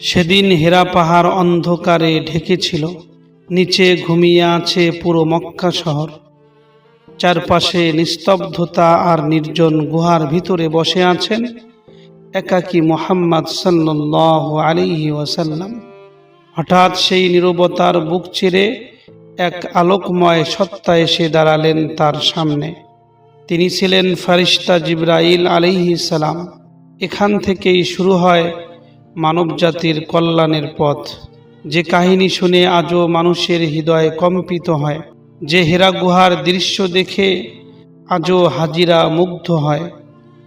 সেদিন হেরা পাহাড় অন্ধকারে ঢেকেছিল, নিচে ঘুমিয়ে আছে পুরো মক্কা শহর। চারপাশে নিস্তব্ধতা আর নির্জন গুহার ভিতরে বসে আছেন একাকী মোহাম্মদ সাল্লাহ আলিহি ওয়াসাল্লাম। হঠাৎ সেই নীরবতার বুক চিরে এক আলোকময় সত্তা এসে দাঁড়ালেন তার সামনে। তিনি ছিলেন ফারিস্তা জিব্রাইল আলিহি সালাম। এখান থেকেই শুরু হয় মানবজাতির কল্যাণের পথ। যে কাহিনী শুনে আজও মানুষের হৃদয় কম্পিত হয়, যে হেরা গুহার দৃশ্য দেখে আজও হাজিরা মুগ্ধ হয়,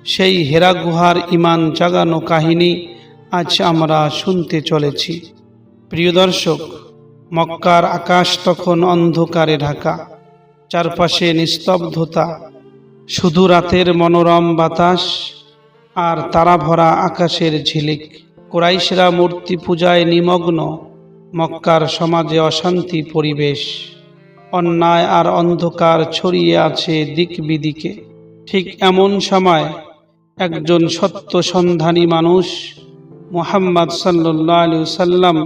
সেই হেরা গুহার ইমান জাগানো কাহিনী আজ আমরা শুনতে চলেছি। প্রিয় দর্শক, মক্কার আকাশ তখন অন্ধকারে ঢাকা, চারপাশে নিস্তব্ধতা, শুধু রাতের মনোরম বাতাস আর তারা ভরা আকাশের ঝিলিক। কোরাইশরা মূর্তি পূজায় নিমগ্ন, মক্কার সমাজে অশান্তি পরিবেশ। অন্যায় আর অন্ধকার ছড়িয়ে আছে দিক বিদিকে ঠিক এমন সময় একজন সত্য সন্ধানী মানুষ, মোহাম্মদ সাল্লাহ আলু সাল্লাম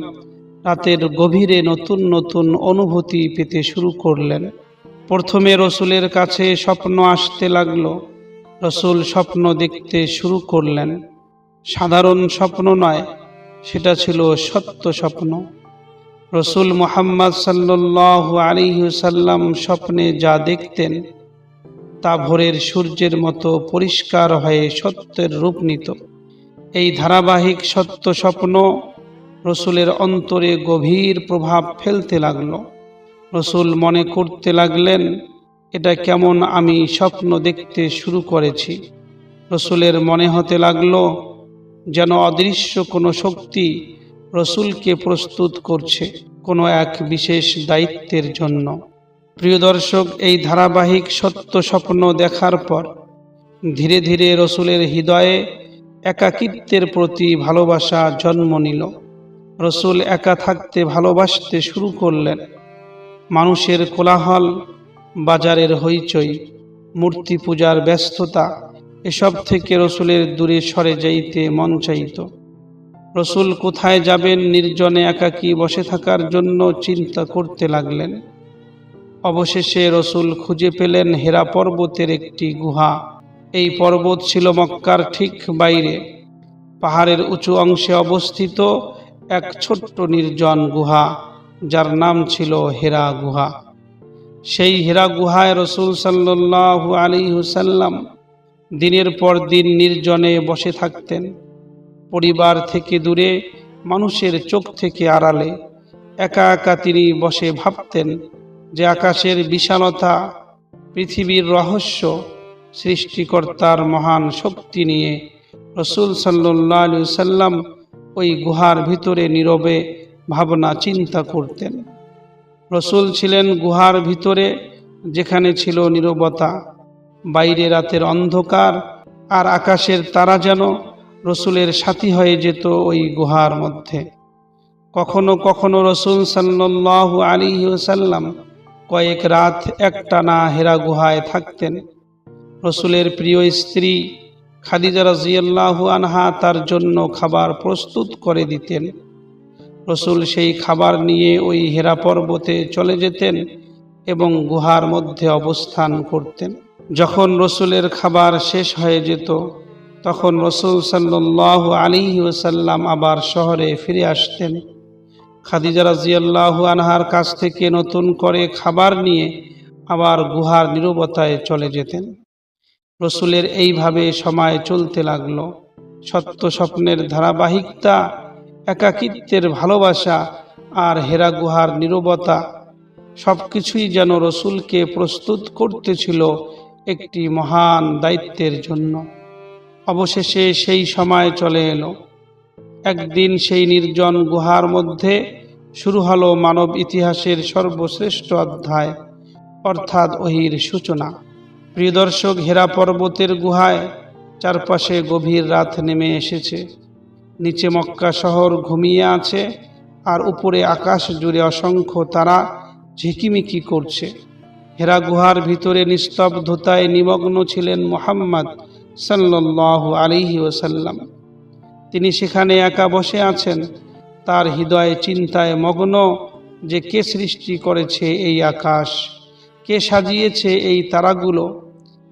রাতের গভীরে নতুন নতুন অনুভূতি পেতে শুরু করলেন। প্রথমে রসুলের কাছে স্বপ্ন আসতে লাগল, রসুল স্বপ্ন দেখতে শুরু করলেন। সাধারণ স্বপ্ন নয়, সেটা ছিল সত্য স্বপ্ন। রসুল মোহাম্মদ সাল্লাহ আলিহাল্লাম স্বপ্নে যা দেখতেন, তা ভোরের সূর্যের মতো পরিষ্কার হয়ে সত্যের রূপ নিত। এই ধারাবাহিক সত্য স্বপ্ন রসুলের অন্তরে গভীর প্রভাব ফেলতে লাগল। রসুল মনে করতে লাগলেন, এটা কেমন আমি স্বপ্ন দেখতে শুরু করেছি? রসুলের মনে হতে লাগল যেন অদৃশ্য কোনো শক্তি রসুলকে প্রস্তুত করছে কোনো এক বিশেষ দায়িত্বের জন্য। প্রিয় দর্শক, এই ধারাবাহিক সত্য স্বপ্ন দেখার পর ধীরে ধীরে রসুলের হৃদয়ে একাকিত্বের প্রতি ভালোবাসা জন্ম নিল। রসুল একা থাকতে ভালোবাসতে শুরু করলেন। মানুষের কোলাহল, বাজারের হইচই, মূর্তি পূজার ব্যস্ততা এসব থেকে রসুলের দূরে সরে যাইতে মন চাইত। রসুল কোথায় যাবেন নির্জনে একাকী বসে থাকার জন্য চিন্তা করতে লাগলেন। অবশেষে রসুল খুঁজে পেলেন হেরা পর্বতের একটি গুহা। এই পর্বত ছিল মক্কার ঠিক বাইরে। পাহাড়ের উঁচু অংশে অবস্থিত এক ছোট্ট নির্জন গুহা, যার নাম ছিল হেরা গুহা। সেই হেরা গুহায় রসুল সাল্লু আলী হুসাল্লাম দিনের পর দিন নির্জনে বসে থাকতেন। পরিবার থেকে দূরে, মানুষের চোখ থেকে আড়ালে একা একা তিনি বসে ভাবতেন যে আকাশের বিশালতা, পৃথিবীর রহস্য, সৃষ্টিকর্তার মহান শক্তি নিয়ে রসুল সাল্লু সাল্লাম ওই গুহার ভিতরে নীরবে ভাবনা, চিন্তা করতেন। রসুল ছিলেন গুহার ভিতরে, যেখানে ছিল নীরবতা। বাইরে রাতের অন্ধকার আর আকাশের তারা যেন রসুলের সাথী হয়ে যেত ওই গুহার মধ্যে। কখনো কখনো রসুল সাল্লাহ আলী সাল্লাম কয়েক রাত একটানা হেরা গুহায় থাকতেন। রসুলের প্রিয় স্ত্রী খাদিজা রাজিয়াল্লাহু আনহা তার জন্য খাবার প্রস্তুত করে দিতেন। রসুল সেই খাবার নিয়ে ওই হেরা পর্বতে চলে যেতেন এবং গুহার মধ্যে অবস্থান করতেন। যখন রসুলের খাবার শেষ হয়ে যেত, তখন রসুল সাল্লাহ আলী ওসাল্লাম আবার শহরে ফিরে আসতেন। খাদিজা রাজিয়াল্লাহু আনহার কাছ থেকে নতুন করে খাবার নিয়ে আবার গুহার নিরবতায় চলে যেতেন। রসুলের এইভাবে সময় চলতে লাগল। সত্য স্বপ্নের ধারাবাহিকতা, একাকিত্বের ভালোবাসা আর হেরা গুহার নিরবতা সব কিছুই যেন রসুলকে প্রস্তুত করতেছিল একটি মহান দায়িত্বের জন্য। অবশেষে সেই সময় চলে এলো। একদিন সেই নির্জন গুহার মধ্যে শুরু হলো মানব ইতিহাসের সর্বশ্রেষ্ঠ অধ্যায়, অর্থাৎ ওহির সূচনা। প্রিয় দর্শক, হেরা পর্বতের গুহায় চারপাশে গভীর রাত নেমে এসেছে। নিচে মক্কা শহর ঘুমিয়ে আছে আর উপরে আকাশ জুড়ে অসংখ্য তারা ঝিকিমিকি করছে। হেরা গুহার ভিতরে নিস্তব্ধতায় নিমগ্ন ছিলেন মোহাম্মদ সাল্লাহ আলিহি ওসাল্লাম তিনি সেখানে একা বসে আছেন, তার হৃদয়ে চিন্তায় মগ্ন যে কে সৃষ্টি করেছে এই আকাশ, কে সাজিয়েছে এই তারাগুলো,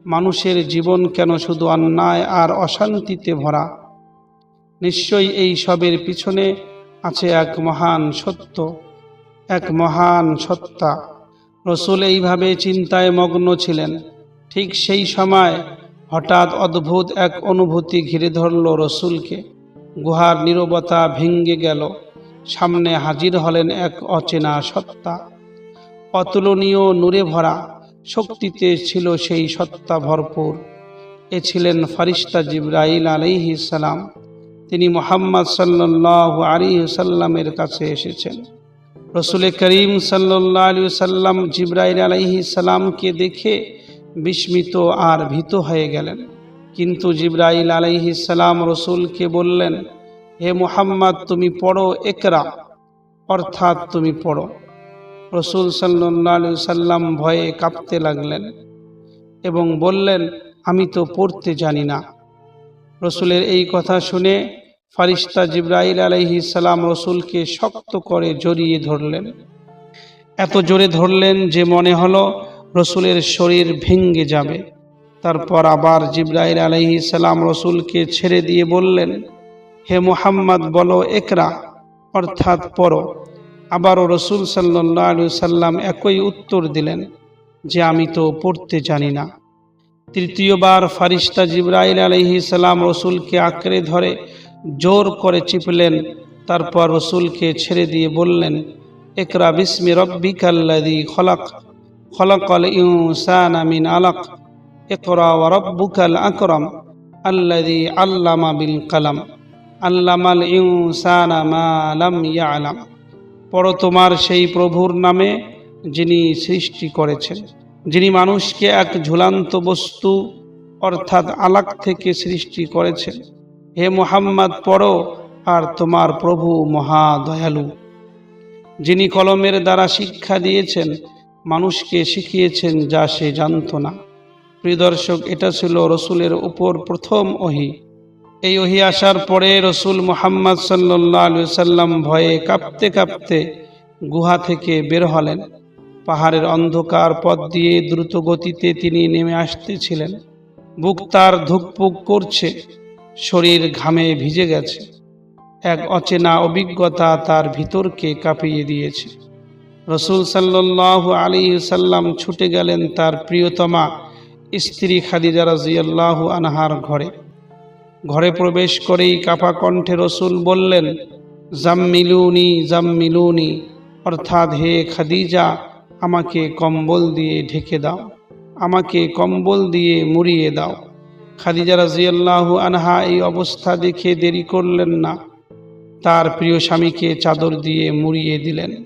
মানুষের জীবন কেন শুধু অন্যায় আর অশান্তিতে ভরা? নিশ্চয়ই এই সবের পিছনে আছে এক মহান সত্য, এক মহান সত্তা। রসুল এইভাবে চিন্তায় মগ্ন ছিলেন। ঠিক সেই সময় হঠাৎ অদ্ভুত এক অনুভূতি ঘিরে ধরল রসুলকে। গুহার নীরবতা ভেঙ্গে গেল। সামনে হাজির হলেন এক অচেনা সত্তা। অতুলনীয় নূরে ভরা শক্তিতে ছিল সেই সত্তা ভরপুর। এ ছিলেন ফারিস্তা জিব্রাইল আলাইহি সালাম। তিনি মোহাম্মদ সাল্লাহ আলী সাল্লামের কাছে এসেছেন। রসুল করিম সাল্লাহ আলী সাল্লাম জিব্রাইল আলাইহি সালামকে দেখে বিস্মিত আর ভীত হয়ে গেলেন। কিন্তু জিব্রাইল আলাইহি সালাম রসুলকে বললেন, হে মুহাম্মদ, তুমি পড়ো একরা অর্থাৎ তুমি পড়ো। রসুল সাল্লাহ সাল্লাম ভয়ে কাঁপতে লাগলেন এবং বললেন, আমি তো পড়তে জানি না। রসুলের এই কথা শুনে ফারিস্তা জিব্রাইল আলাইহি সালাম রসুলকে শক্ত করে জড়িয়ে ধরলেন। এত জোরে ধরলেন যে মনে হলো রসুলের শরীর ভেঙ্গে যাবে। তারপর আবার জিব্রাইল আলাইহি সালাম রসুলকে ছেড়ে দিয়ে বললেন, হে মোহাম্মদ, বলো একরা, অর্থাৎ পড়ো আবারও রসুল সাল্লাহ আলু সাল্লাম একই উত্তর দিলেন, যে আমি তো পড়তে জানি না। তৃতীয়বার ফারিস্তা জিব্রাইল আলহি সাল্লাম রসুলকে আঁকড়ে ধরে জোর করে চিপলেন। তারপর রসুলকে ছেড়ে দিয়ে বললেন একরা বিস্মি রব্বিকাল্লাদি খলাক, খলাকল ইউসান আমিন আলাক একরা রব্বুকাল আকরম আল্লাদি আল্লামা বিল কালাম, আল্লামাল ইউসানা মা লাম ইয়ালাম। পড়ো তোমার সেই প্রভুর নামে যিনি সৃষ্টি করেছেন, যিনি মানুষকে এক ঝুলান্ত বস্তু অর্থাৎ আলাক থেকে সৃষ্টি করেছেন। হে মোহাম্মদ, পড়ো আর তোমার প্রভু মহা দয়ালু যিনি কলমের দ্বারা শিক্ষা দিয়েছেন, মানুষকে শিখিয়েছেন যা সে জানত না। প্রিয় দর্শক, এটা ছিল রসুলের উপর প্রথম ওহি। এই ওহি আসার পরে রসুল মোহাম্মদ সাল্লাহ সাল্লাম ভয়ে কাঁপতে কাঁপতে গুহা থেকে বের হলেন। পাহাড়ের অন্ধকার পথ দিয়ে দ্রুত গতিতে তিনি নেমে আসতেছিলেন। বুক তার ধুকপুক করছে। শরীর ঘামে ভিজে গেছে। এক অচেনা অভিজ্ঞতা তার ভিতরকে কাঁপিয়ে দিয়েছে। রসুল সাল্লাহ আলী সাল্লাম ছুটে গেলেন তার প্রিয়তমা স্ত্রী খাদিজা রাজিয়াল্লাহু আনহার ঘরে। ঘরে প্রবেশ করেই কাপা কণ্ঠে রসুল বললেন, জাম্মিলুনি জাম্মিলুনি, অর্থাৎ হে খাদিজা, আমাকে কম্বল দিয়ে ঢেকে দাও, আমাকে কম্বল দিয়ে মুড়িয়ে দাও। খাদিজা রাজিয়াল্লাহু আনহা এই অবস্থা দেখে দেরি করলেন না। তার প্রিয় স্বামীকে চাদর দিয়ে মুড়িয়ে দিলেন।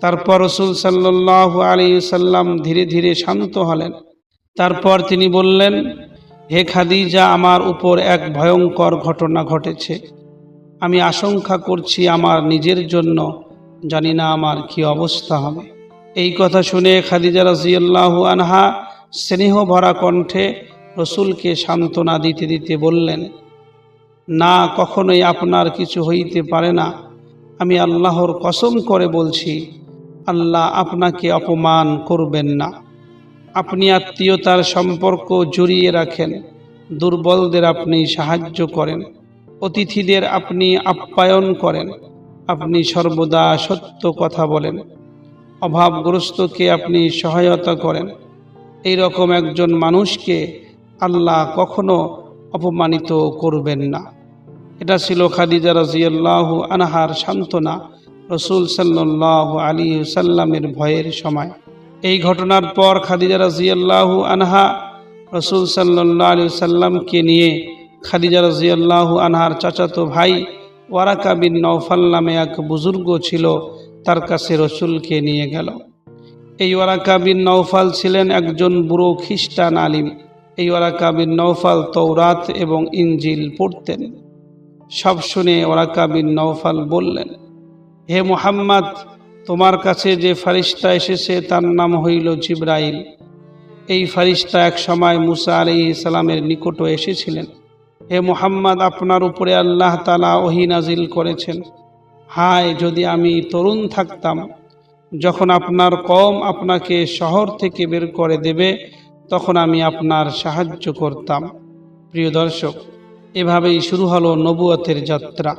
তারপর রসুল সাল্লাহ আলী সাল্লাম ধীরে ধীরে শান্ত হলেন। তারপর তিনি বললেন, হে খাদিজা, আমার উপর এক ভয়ঙ্কর ঘটনা ঘটেছে। আমি আশঙ্কা করছি আমার নিজের জন্য, জানি না আমার কি অবস্থা হবে। এই কথা শুনে খাদিজা রাজিয়াল্লাহু আনহা স্নেহ ভরা কণ্ঠে রসুলকে সান্ত্বনা দিতে দিতে বললেন, না, কখনোই আপনার কিছু হইতে পারে না। আমি আল্লাহর কসম করে বলছি, আল্লাহ আপনাকে অপমান করবেন না। আপনি আত্মীয়তার সম্পর্ক জড়িয়ে রাখেন, দুর্বলদের আপনি সাহায্য করেন, অতিথিদের আপনি আপ্যায়ন করেন, আপনি সর্বদা সত্য কথা বলেন, অভাবগ্রস্তকে আপনি সহায়তা করেন। এই রকম একজন মানুষকে আল্লাহ কখনো অপমানিত করবেন না। এটা ছিল খাদিজা রাজিয়াল্লাহ আনহার সান্ত্বনা রসুল সাল্লাহ আলী সাল্লামের ভয়ের সময়। এই ঘটনার পর খাদিজা রাজিয়াল্লাহ আনহা রসুল সাল্লাহ আলী সাল্লামকে নিয়ে খাদিজা রাজিয়াল্লাহ আনহার চাচাতো ভাই ওয়ারাকা বিন নৌফাল নামে এক বুজুর্গ ছিল, তার কাছে রসুলকে নিয়ে গেল। এই ওয়ারাকা বিন নৌফাল ছিলেন একজন বুড়ো খ্রিস্টান আলিম। এই ওয়ারাকা বিন নৌফাল তৌরাত এবং ইঞ্জিল পড়তেন। সব শুনে ওরাকা বিন নৌফাল বললেন, হে মোহাম্মদ, তোমার কাছে যে ফারিস্তা এসেছে তার নাম হইল জিব্রাইল। এই ফারিস্তা এক সময় মুসা আলি ইসলামের নিকটও এসেছিলেন। হে মোহাম্মদ, আপনার উপরে আল্লাহ তালা নাজিল করেছেন। হায়, যদি আমি তরুণ থাকতাম, যখন আপনার কম আপনাকে শহর থেকে বের করে দেবে তখন আমি আপনার সাহায্য করতাম। প্রিয় দর্শক, এভাবেই শুরু হলো নবুয়তের যাত্রা।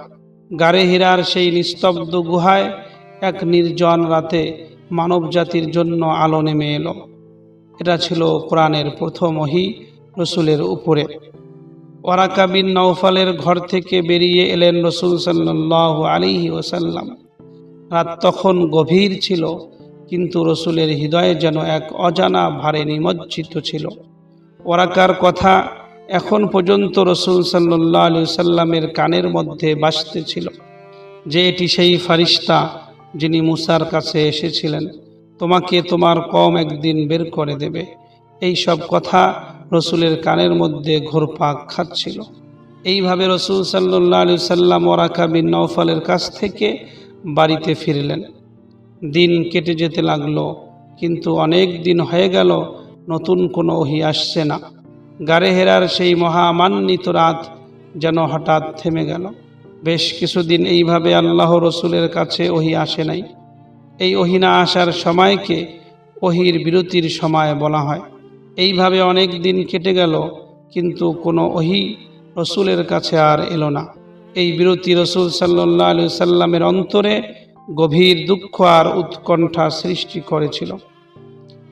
গারে হীরার সেই নিস্তব্ধ গুহায় এক নির্জন রাতে মানবজাতির জন্য আলো নেমে এলো। এটা ছিল কোরআনের প্রথম ওহি রসুলের উপরে। ওয়ারাকা বিন নৌফালের ঘর থেকে বেরিয়ে এলেন রসুল সাল্লাহ আলিহি ওসাল্লাম রাত তখন গভীর ছিল কিন্তু রসুলের হৃদয়ে যেন এক অজানা ভারে নিমজ্জিত ছিল। ওরাকার কথা এখন পর্যন্ত রসুল সাল্লাহ আলি সাল্লামের কানের মধ্যে বাসতেছিল যে এটি সেই ফারিস্তা যিনি মুসার কাছে এসেছিলেন। তোমাকে তোমার কম একদিন বের করে দেবে। এই সব কথা রসুলের কানের মধ্যে ঘোরপাক খাচ্ছিল। এইভাবে রসুল সাল্লাহ আলি সাল্লাম ওরাকা বিন নৌফালের কাছ থেকে বাড়িতে ফিরলেন। দিন কেটে যেতে লাগল, কিন্তু অনেক দিন হয়ে গেল, নতুন কোনো ওহি আসছে না। গারে হেরার সেই মহামান্বিত রাত যেন হঠাৎ থেমে গেল। বেশ কিছুদিন এইভাবে আল্লাহ রসুলের কাছে ওহি আসে নাই। এই ওহি না আসার সময়কে ওহির বিরতির সময় বলা হয়। এইভাবে অনেক দিন কেটে গেল, কিন্তু কোনো ওহি রসুলের কাছে আর এলো না। এই বিরতি রসুল সাল্লাহ সাল্লামের অন্তরে গভীর দুঃখ আর উৎকণ্ঠা সৃষ্টি করেছিল।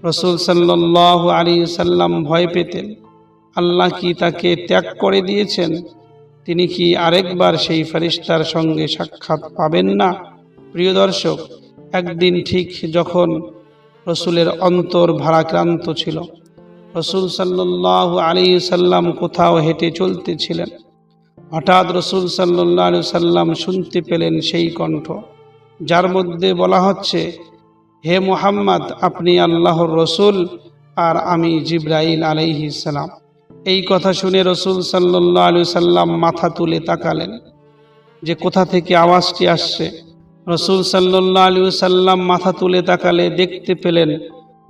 রসুল সাল্লাহ আলী সাল্লাম ভয় পেতেন। আল্লাহ কি তাকে ত্যাগ করে দিয়েছেন? তিনি কি আরেকবার সেই ফেরিস্তার সঙ্গে সাক্ষাৎ পাবেন না? প্রিয় দর্শক, একদিন ঠিক যখন রসুলের অন্তর ভারাক্রান্ত ছিল, রসুল সাল্লাহ আলী সাল্লাম কোথাও হেঁটে চলতেছিলেন। হঠাৎ রসুল সাল্লাহ সাল্লাম শুনতে পেলেন সেই কণ্ঠ। যার মধ্যে বলা হচ্ছে, হে মোহাম্মদ, আপনি আল্লাহর রসুল আর আমি জিব্রাইল আলাইহি সালাম। এই কথা শুনে রসুল সাল্লাহ আলু সাল্লাম মাথা তুলে তাকালেন। যে কোথা থেকে আওয়াজটি আসছে? রসুল সাল্লাহ আলু সাল্লাম মাথা তুলে তাকালে দেখতে পেলেন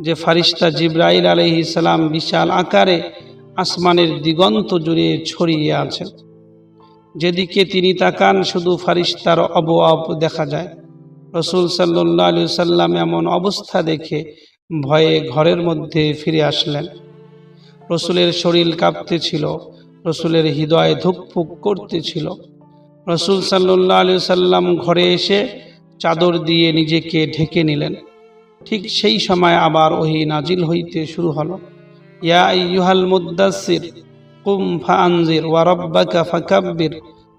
যে ফারিস্তা জিব্রাইল আলহি বিশাল আকারে আসমানের দিগন্ত জুড়ে ছড়িয়ে আছেন যেদিকে তিনি তাকান, শুধু ফারিস্তার অবয়ব দেখা যায়। রসুল সাল্লাহ আলু সাল্লাম এমন অবস্থা দেখে ভয়ে ঘরের মধ্যে ফিরে আসলেন। রসুলের শরীর কাঁপতেছিল রসুলের হৃদয় ধুকফুক করতেছিল রসুল সাল্লাহ আলু সাল্লাম ঘরে এসে চাদর দিয়ে নিজেকে ঢেকে নিলেন। ঠিক সেই সময় আবার ওহি নাজিল হইতে শুরু হলো। ইয়া ইয়ুহাল মুদাসির কুম ফানজির ওয়া রব্বাকা ফাকাব্বির,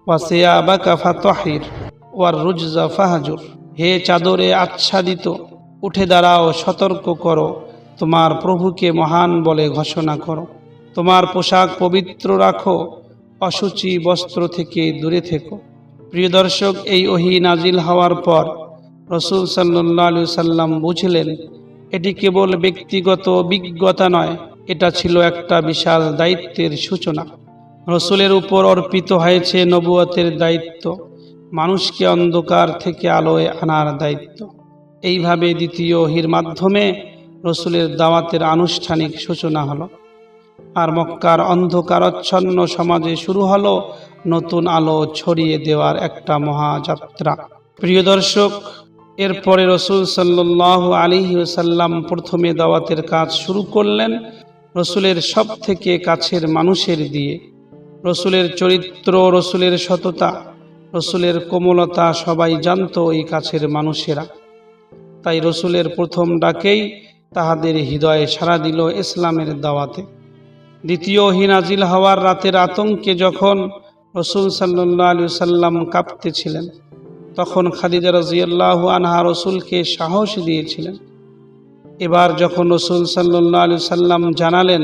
ওয়া সিয়াবাকা ফাতহির, ওয়ার রুজজা ফাহাজুর। হে চাদরে আচ্ছাদিত, উঠে দাঁড়াও, সতর্ক করো। তোমার প্রভুকে মহান বলে ঘোষণা করো। তোমার পোশাক পবিত্র রাখো অসুচি বস্ত্র থেকে দূরে থেকো। প্রিয় দর্শক, এই ওহি নাজিল হওয়ার পর রসুল সাল্লাহ আলু সাল্লাম বুঝলেন, এটি কেবল ব্যক্তিগত অভিজ্ঞতা নয়, এটা ছিল একটা বিশাল দায়িত্বের সূচনা। রসুলের উপর অর্পিত হয়েছে নবুয়তের দায়িত্ব। মানুষকে অন্ধকার থেকে আলোয় আনার দায়িত্ব। এইভাবে দ্বিতীয় হির মাধ্যমে রসুলের দাওয়াতের আনুষ্ঠানিক সূচনা হলো। আর মক্কার অন্ধকারচ্ছন্ন সমাজে শুরু হলো নতুন আলো ছড়িয়ে দেওয়ার একটা মহাযাত্রা। প্রিয় দর্শক, এরপরে রসুল সাল্লাহ আলী সাল্লাম প্রথমে দাওয়াতের কাজ শুরু করলেন রসুলের সব থেকে কাছের মানুষের দিয়ে। রসুলের চরিত্র, রসুলের সততা রসুলের কোমলতা সবাই জানত এই কাছের মানুষেরা। তাই রসুলের প্রথম ডাকেই তাহাদের হৃদয়ে সাড়া দিল ইসলামের দাওয়াতে। দ্বিতীয় হিনাজিল হওয়ার রাতের আতঙ্কে যখন রসুল সাল্লাহ আলু সাল্লাম কাঁপতেছিলেন, তখন খাদিজা রাজিয়াল্লাহ আনহা রসুলকে সাহস দিয়েছিলেন। এবার যখন রসুল সাল্লাহ আলু সাল্লাম জানালেন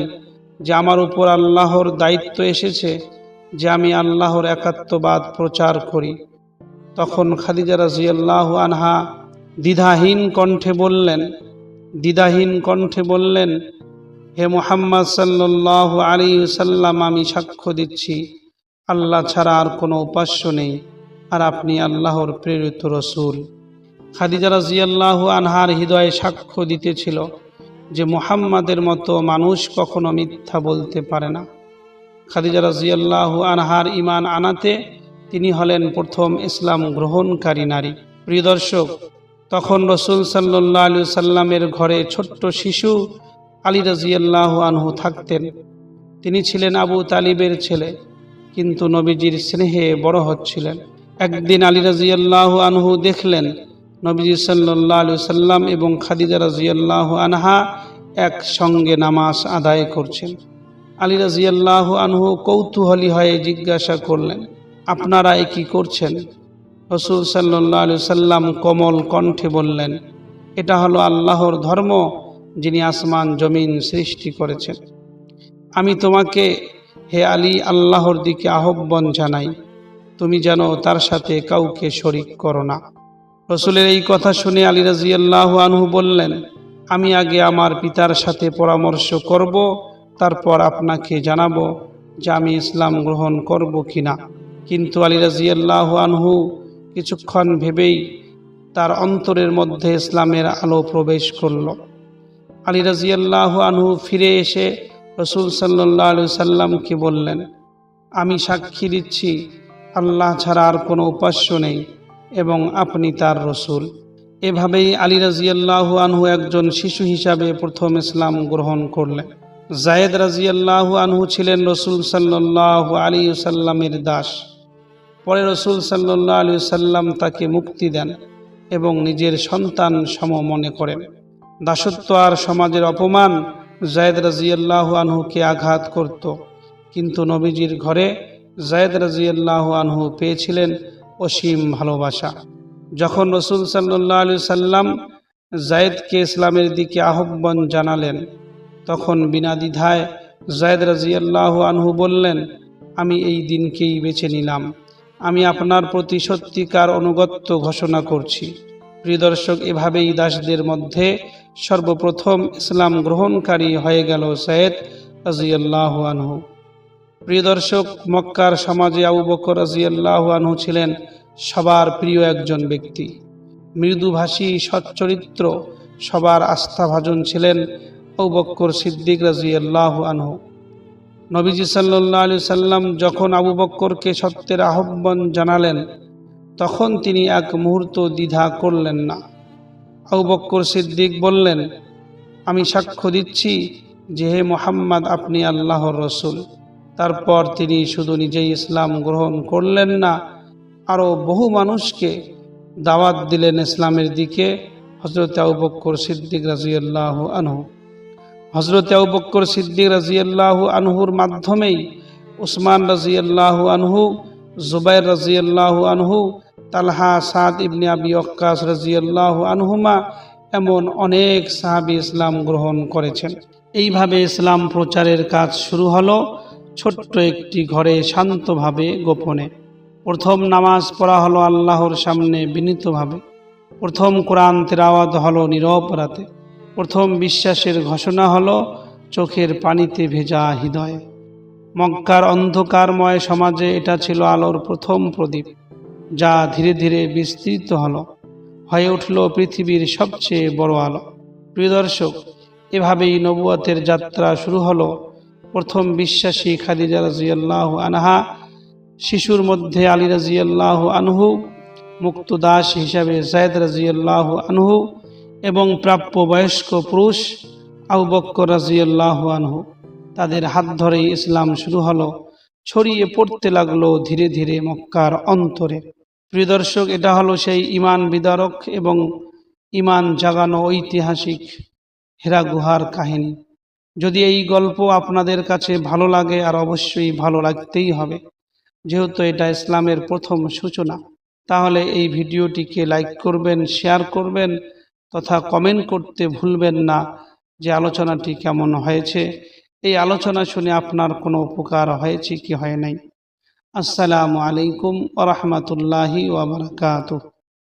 যে আমার উপর আল্লাহর দায়িত্ব এসেছে যে আমি আল্লাহর একাত্মবাদ প্রচার করি। তখন খাদিজা রাজিয়াল্লাহ আনহা দ্বিধাহীন কণ্ঠে বললেন, দ্বিধাহীন কণ্ঠে বললেন, হে মোহাম্মদ সাল্লাহ আলী সাল্লাম আমি সাক্ষ্য দিচ্ছি, আল্লাহ ছাড়া আর কোনো উপাস্য নেই, আর আপনি আল্লাহর প্রেরিত রসুল। খাদিজা রাজিয়াল্লাহু আনহার হৃদয়ে সাক্ষ্য দিতেছিল যে মুহাম্মাদের মতো মানুষ কখনো মিথ্যা বলতে পারে না। খাদিজা রাজিয়াল্লাহু আনহার ইমান আনাতে তিনি হলেন প্রথম ইসলাম গ্রহণকারী নারী। প্রিয় দর্শক, তখন রসুল সাল্লাহ আলু সাল্লামের ঘরে ছোট্ট শিশু আলী রাজিয়াল্লাহ আনহু থাকতেন। তিনি ছিলেন আবু তালিবের ছেলে, কিন্তু নবীজির স্নেহে বড় হচ্ছিলেন। একদিন আলী রাজিয়াল্লাহ আনহু দেখলেন নবীজি সাল্লাহ আলু সাল্লাম এবং খাদিজা রাজিয়াল্লাহ আনহা একসঙ্গে নামাজ আদায় করছেন। আলী রাজিয়াল্লাহ আনহু কৌতূহলী হয়ে জিজ্ঞাসা করলেন, আপনারা এ কি করছেন? রসুল সাল্লাহ আলু সাল্লাম কোমল কণ্ঠে বললেন, এটা হলো আল্লাহর ধর্ম যিনি আসমান, জমিন সৃষ্টি করেছেন। আমি তোমাকে হে আলী, আল্লাহর দিকে আহ্বান জানাই। তুমি যেন তার সাথে কাউকে শরিক করো না। রসুলের এই কথা শুনে আলী রাজিয়াল্লাহ আনহু বললেন, আমি আগে আমার পিতার সাথে পরামর্শ করব তারপর আপনাকে জানাব যে আমি ইসলাম গ্রহণ করব কি না কিন্তু আলী রাজিয়াল্লাহ আনহু কিছুক্ষণ ভেবেই তার অন্তরের মধ্যে ইসলামের আলো প্রবেশ করল। আলী রাজিয়াল্লাহ আনহু ফিরে এসে রসুল সাল্লাহ সাল্লামকে বললেন, আমি সাক্ষী দিচ্ছি, আল্লাহ ছাড়া আর কোনো উপাস্য নেই এবং আপনি তার রসুল। এভাবেই আলী রাজিয়াল্লাহ আনহু একজন শিশু হিসাবে প্রথম ইসলাম গ্রহণ করলেন। জায়েদ রাজিয়াল্লাহ আনহু ছিলেন রসুল সাল্লাহ আলী সাল্লামের দাস। পরে রসুল সাল্লাহ আলী সাল্লাম তাকে মুক্তি দেন এবং নিজের সন্তান সম মনে করেন। দাসত্ব আর সমাজের অপমান জায়দ রাজিয়াল্লাহ আনহুকে আঘাত করত। কিন্তু নবীজির ঘরে জায়দ রাজিয়াল্লাহ আনহু পেয়েছিলেন অসীম ভালোবাসা। যখন রসুল সাল্লাহ আলু সাল্লাম জায়দকে ইসলামের দিকে আহ্বান জানালেন তখন বিনা দ্বিধায় জায়দ রাজিয়াল্লাহ আনহু বললেন, আমি এই দিনকেই বেছে নিলাম। আমি আপনার প্রতি সত্যিকার অনুগত্য ঘোষণা করছি। প্রিয় দর্শক এভাবেই দাসদের মধ্যে সর্বপ্রথম ইসলাম গ্রহণকারী হয়ে গেল সৈয়দ রাজিয়াল্লাহ আনহু। প্রিয় দর্শক মক্কার সমাজে আবু বকর রাজিয়াল্লাহ আনহু ছিলেন সবার প্রিয় একজন ব্যক্তি। মৃদুভাষী, সচ্চরিত্র, সবার আস্থাভাজন ছিলেন আবু বক্কর সিদ্দিক রাজিয়াল্লাহ আনহু। নবীজি সাল্লাহ আলু সাল্লাম যখন আবু বক্করকে সত্যের আহ্বান জানালেন, তখন তিনি এক মুহূর্ত দ্বিধা করলেন না। আবু বক্কর সিদ্দিক বললেন, আমি সাক্ষ্য দিচ্ছি যে হে মোহাম্মদ, আপনি আল্লাহর রসুল। তারপর তিনি শুধু নিজেই ইসলাম গ্রহণ করলেন না আরও বহু মানুষকে দাওয়াত দিলেন ইসলামের দিকে হজরত আবু বক্কর সিদ্দিক রাজিয়াল্লাহ আনহু। হজরত আবুবক্কর সিদ্দিক রাজিয়াল্লাহ আনহুর মাধ্যমেই উসমান রাজিয়াল্লাহ আনহু, জুবাইর রাজিয়াল্লাহ আনহু, তালহা, সাদ ইবনে আবি অক্কাস রাজিয়াল্লাহ আনহুমা এমন অনেক সাহাবি ইসলাম গ্রহণ করেছেন। এইভাবে ইসলাম প্রচারের কাজ শুরু হলো ছোট্ট একটি ঘরে শান্তভাবে গোপনে। প্রথম নামাজ পড়া হলো আল্লাহর সামনে বিনীতভাবে। প্রথম কোরআন তেরাওয়াত হলো নীরব রাতে। প্রথম বিশ্বাসের ঘোষণা হলো, চোখের পানিতে ভেজা হৃদয়। মক্কার অন্ধকারময় সমাজে এটা ছিল আলোর প্রথম প্রদীপ, যা ধীরে ধীরে বিস্তৃত হলো, হয়ে উঠল পৃথিবীর সবচেয়ে বড় আলো। প্রিয় দর্শক, এভাবেই নবুয়াতের যাত্রা শুরু হলো। প্রথম বিশ্বাসী খাদিজা রাজিয়াল্লাহ আনহা, শিশুর মধ্যে আলী রাজিয়াল্লাহ আনহু, মুক্ত দাস হিসাবে জায়দ রাজিয়াল্লাহ আনহু এবং প্রাপ্য বয়স্ক পুরুষ আবু বক্কর রাজিয়াল্লাহ আনহু তাদের হাত ধরেই ইসলাম শুরু হলো। ছড়িয়ে পড়তে লাগল ধীরে ধীরে মক্কার অন্তরে। প্রিয় দর্শক, এটা হলো সেই ইমান বিদারক এবং ইমান জাগানো ঐতিহাসিক হেরা গুহার কাহিনী। যদি এই গল্প আপনাদের কাছে ভালো লাগে, আর অবশ্যই ভালো লাগতেই হবে। যেহেতু এটা ইসলামের প্রথম সূচনা, তাহলে এই ভিডিওটিকে লাইক করবেন, শেয়ার করবেন তথা কমেন্ট করতে ভুলবেন না যে আলোচনাটি কেমন হয়েছে। এই আলোচনা শুনে আপনার কোনো উপকার হয়েছে কি হয় নাই? আসসালামু আলাইকুম ওরহমতুল্লাহি ওবরকাতুহ